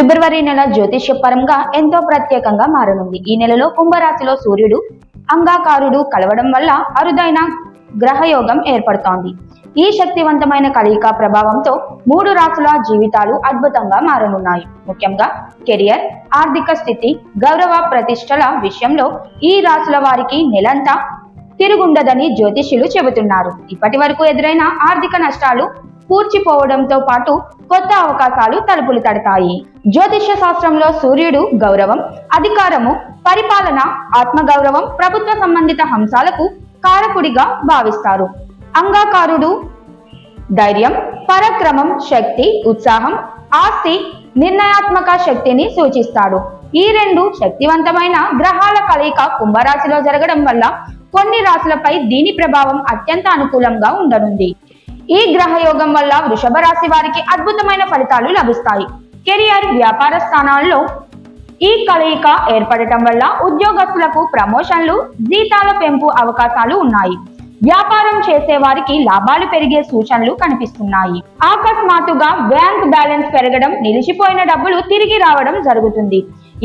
ఫిబ్రవరి నెల జ్యోతిష్యపరంగా ఎంతో ప్రత్యేకంగా మారనుంది. ఈ నెలలో కుంభరాశిలో సూర్యుడు అంగాకారుడు కలవడం వల్ల అరుదైన గ్రహయోగం ఏర్పడుతోంది. ఈ శక్తివంతమైన కలయిక ప్రభావంతో మూడు రాసుల జీవితాలు అద్భుతంగా మారనున్నాయి. ముఖ్యంగా కెరియర్ ఆర్థిక స్థితి గౌరవ ప్రతిష్టల విషయంలో ఈ రాసుల వారికి నెలంతా తిరుగుండదని జ్యోతిష్యులు చెబుతున్నారు. ఇప్పటి వరకు ఎదురైన ఆర్థిక నష్టాలు పూడ్చిపోవడంతో పాటు కొత్త అవకాశాలు తలుపులు తడతాయి. జ్యోతిష్య శాస్త్రంలో సూర్యుడు గౌరవం అధికారము పరిపాలన ఆత్మగౌరవం ప్రభుత్వ సంబంధిత అంశాలకు కారకుడిగా భావిస్తారు. అంగాకారుడు ధైర్యం పరాక్రమం శక్తి ఉత్సాహం ఆస్తి నిర్ణయాత్మక శక్తిని సూచిస్తాడు. ఈ రెండు శక్తివంతమైన గ్రహాల కలయిక కుంభరాశిలో జరగడం వల్ల కొన్ని రాశులపై దీని ప్రభావం అత్యంత అనుకూలంగా ఉండనుంది. ఈ గ్రహ యోగం వల్ల వృషభ రాశి వారికి అద్భుతమైన ఫలితాలు లభిస్తాయి. కెరియర్ వ్యాపార స్థానాల్లో ఈ కలయిక ఏర్పడటం వల్ల ఉద్యోగస్తులకు ప్రమోషన్లు జీతాల పెంపు అవకాశాలు ఉన్నాయి. వ్యాపారం చేసే వారికి లాభాలు పెరిగే సూచనలు కనిపిస్తున్నాయి. అకస్మాత్తుగా బ్యాంక్ బ్యాలెన్స్ పెరగడం నిలిచిపోయిన డబ్బులు తిరిగి రావడం జరుగుతుంది.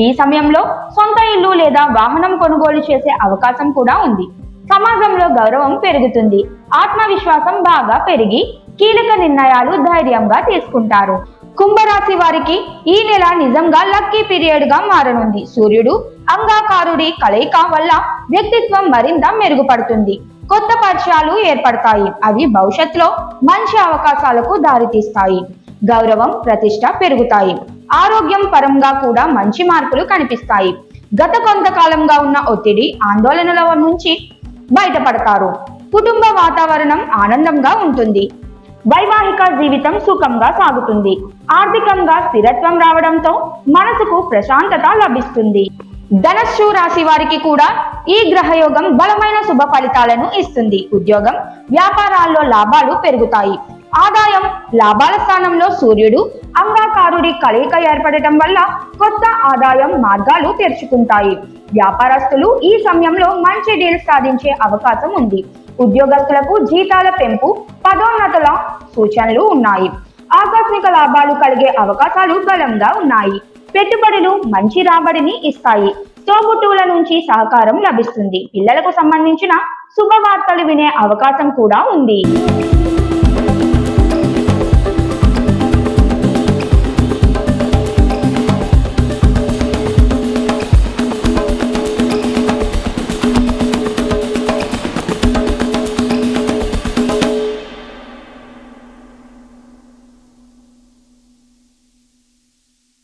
ఈ సమయంలో సొంత ఇల్లు లేదా వాహనం కొనుగోలు చేసే అవకాశం కూడా ఉంది. సమాజంలో గౌరవం పెరుగుతుంది. ఆత్మవిశ్వాసం బాగా పెరిగి కీలక నిర్ణయాలు ధైర్యంగా తీసుకుంటారు. కుంభరాశి వారికి ఈ నెల నిజంగా లక్కీ పీరియడ్గా మారనుంది. సూర్యుడు అంగాకారుడి కలయిక వల్ల వ్యక్తిత్వం మరింత మెరుగుపడుతుంది. కొత్త పరిచయాలు ఏర్పడతాయి. అవి భవిష్యత్తులో మంచి అవకాశాలకు దారితీస్తాయి. గౌరవం ప్రతిష్ట పెరుగుతాయి. ఆరోగ్యం పరంగా కూడా మంచి మార్పులు కనిపిస్తాయి. గత కొంతకాలంగా ఉన్న ఒత్తిడి ఆందోళనల నుంచి బయటపడతారు. కుటుంబ వాతావరణం ఆనందంగా ఉంటుంది. వైవాహిక జీవితం సుఖంగా సాగుతుంది. ఆర్థికంగా స్థిరత్వం రావడంతో మనసుకు ప్రశాంతత లభిస్తుంది. ధనస్సు రాశి వారికి కూడా ఈ గ్రహయోగం బలమైన శుభ ఫలితాలను ఇస్తుంది. ఉద్యోగం వ్యాపారాల్లో లాభాలు పెరుగుతాయి. ఆదాయం లాభాల స్థానంలో సూర్యుడు అంగాకారుడి కలయిక ఏర్పడటం వల్ల కొత్త ఆదాయం మార్గాలు తెరుచుకుంటాయి. వ్యాపారస్తులు ఈ సమయంలో మంచి డీల్ సాధించే అవకాశం ఉంది. ఉద్యోగస్తులకు జీతాల పెంపు పదోన్నతుల సూచనలు ఉన్నాయి. ఆకస్మిక లాభాలు కలిగే అవకాశాలు బలంగా ఉన్నాయి. పెట్టుబడులు మంచి రాబడిని ఇస్తాయి. తోబుట్టువుల నుంచి సహకారం లభిస్తుంది. పిల్లలకు సంబంధించిన శుభవార్తలు వినే అవకాశం కూడా ఉంది.